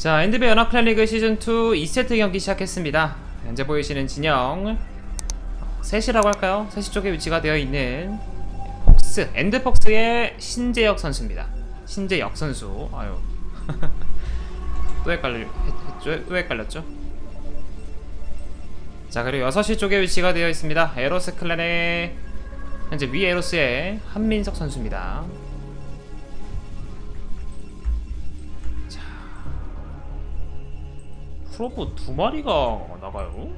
자, 엔드베 연합 클랜리그 시즌2 2세트 경기 시작했습니다. 현재 보이시는 진영 어, 셋이라고 할까요? 셋이 쪽에 위치가 되어 있는 폭스, 엔드폭스의 신재혁 선수입니다. 신재혁 선수. 아유. 또 했죠? 또 헷갈렸죠? 자, 그리고 6시 쪽에 위치가 되어 있습니다. 에로스 클랜의 현재 위 에로스의 한민석 선수입니다. 프로브 두 마리가 나가요?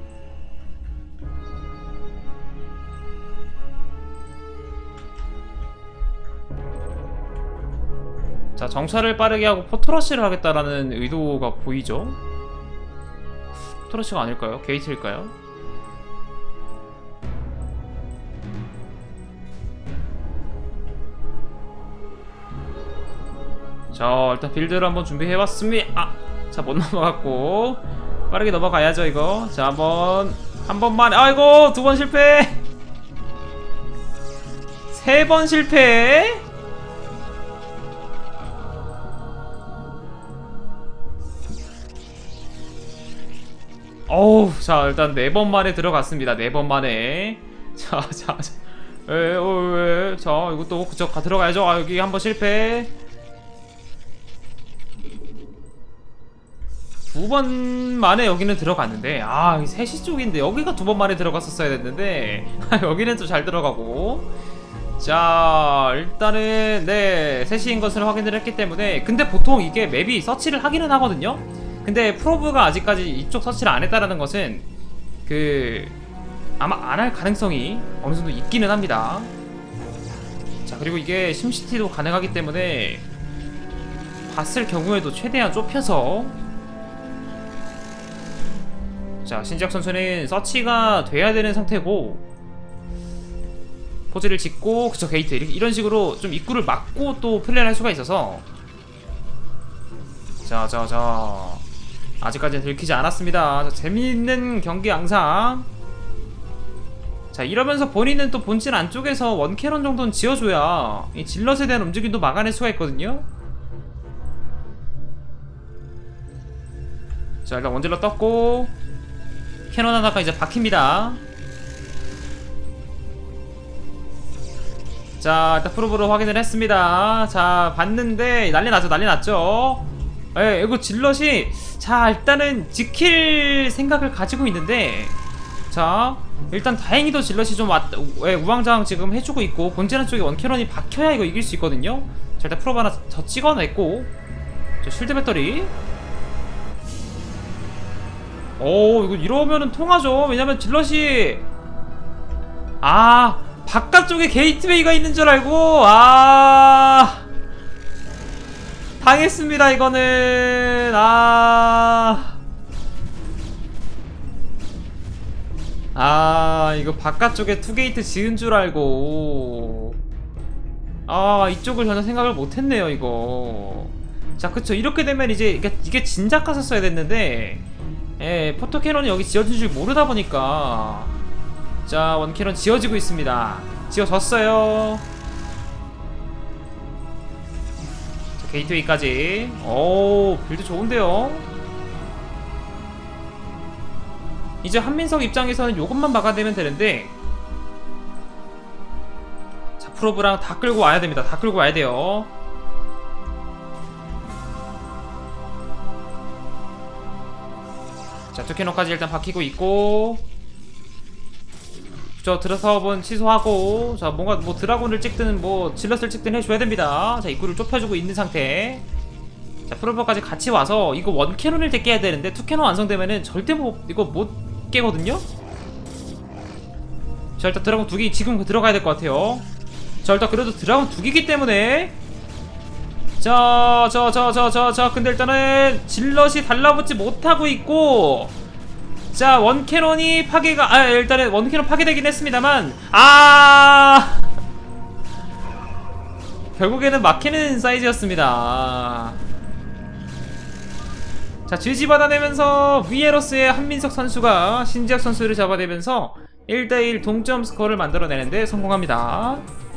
자 정찰을 빠르게 하고 포트러시를 하겠다라는 의도가 보이죠? 포트러시가 아닐까요? 게이트일까요? 자 일단 빌드를 한번 준비해봤습니다 아! 자 못 넘어갔고. 빠르게 넘어가야죠 이거. 자 한번 한 번만. 아이고 두 번 실패. 세 번 실패. 어우 자 일단 네 번 만에 들어갔습니다. 네 번 만에. 자자 자. 에, 어, 에, 자 이것도 그저 가 들어가야죠. 아 여기 한번 실패 두 번 만에 여기는 들어갔는데 아이 3시 쪽인데 여기가 두 번 만에 들어갔었어야 됐는데 아, 여기는 또 잘 들어가고. 자 일단은 네 3시인 것을 확인을 했기 때문에 근데 보통 이게 맵이 서치를 하기는 하거든요? 근데 프로브가 아직까지 이쪽 서치를 안 했다라는 것은 그 아마 안 할 가능성이 어느 정도 있기는 합니다. 자 그리고 이게 심시티도 가능하기 때문에 봤을 경우에도 최대한 좁혀서 자 신지혁 선수는 서치가 돼야 되는 상태고 포즈를 짓고 그쵸 게이트 이런 식으로 좀 입구를 막고 또 플레이를 할 수가 있어서. 자자자. 아직까지는 들키지 않았습니다. 자, 재미있는 경기 양상. 자 이러면서 본인은 또 본진 안쪽에서 원캐런 정도는 지어줘야 이 질럿에 대한 움직임도 막아낼 수가 있거든요. 자 일단 원질럿 떴고 캐논 하나가 이제 박힙니다. 자, 일단 프로브로 확인을 했습니다. 자, 봤는데 난리 났죠, 난리 났죠. 예, 이거 질럿이 자 일단은 지킬 생각을 가지고 있는데 자 일단 다행히도 질럿이 좀 왔, 예, 우왕좌왕 지금 해주고 있고 본질한 쪽에 원캐런이 박혀야 이거 이길 수 있거든요. 자 일단 프로브 하나 더 찍어냈고 자 쉴드 배터리 오 이거 이러면은 통하죠. 왜냐면 질럿이 아 바깥쪽에 게이트웨이가 있는 줄 알고 아. 당했습니다 이거는. 아. 아, 이거 바깥쪽에 투게이트 지은 줄 알고. 아 이쪽을 전혀 생각을 못했네요 이거. 자 그쵸. 이렇게 되면 이제 이게, 이게 진작 가서 써야 됐는데 예, 포토캐논이 여기 지어진 줄 모르다 보니까 자 원캐논 지어지고 있습니다. 지어졌어요. 자 게이트웨이까지. 오 빌드 좋은데요? 이제 한민석 입장에서는 요것만 막아내면 되는데 자 프로브랑 다 끌고 와야 됩니다. 다 끌고 와야 돼요 자, 투캐논까지 일단 박히고 있고. 저 드라사업은 취소하고 자 뭔가 뭐 드라곤을 찍든 뭐 질럿을 찍든 해줘야 됩니다. 자 입구를 좁혀주고 있는 상태. 자 프로버까지 같이 와서 이거 원캐논을 때 깨야 되는데 투캐논 완성되면은 절대 뭐 이거 못 깨거든요? 자 일단 드라곤 두 개 지금 들어가야 될 것 같아요. 자 일단 그래도 드라곤 두 개기 때문에 자, 저, 저, 저, 저, 저, 근데 일단은 질럿이 달라붙지 못하고 있고, 자, 원캐논이 파괴가, 아, 일단은 원캐논 파괴되긴 했습니다만, 아, 결국에는 막히는 사이즈였습니다. 자, 지지 받아내면서 위에로스의 한민석 선수가 신지혁 선수를 잡아내면서 1대1 동점 스코어를 만들어내는데 성공합니다.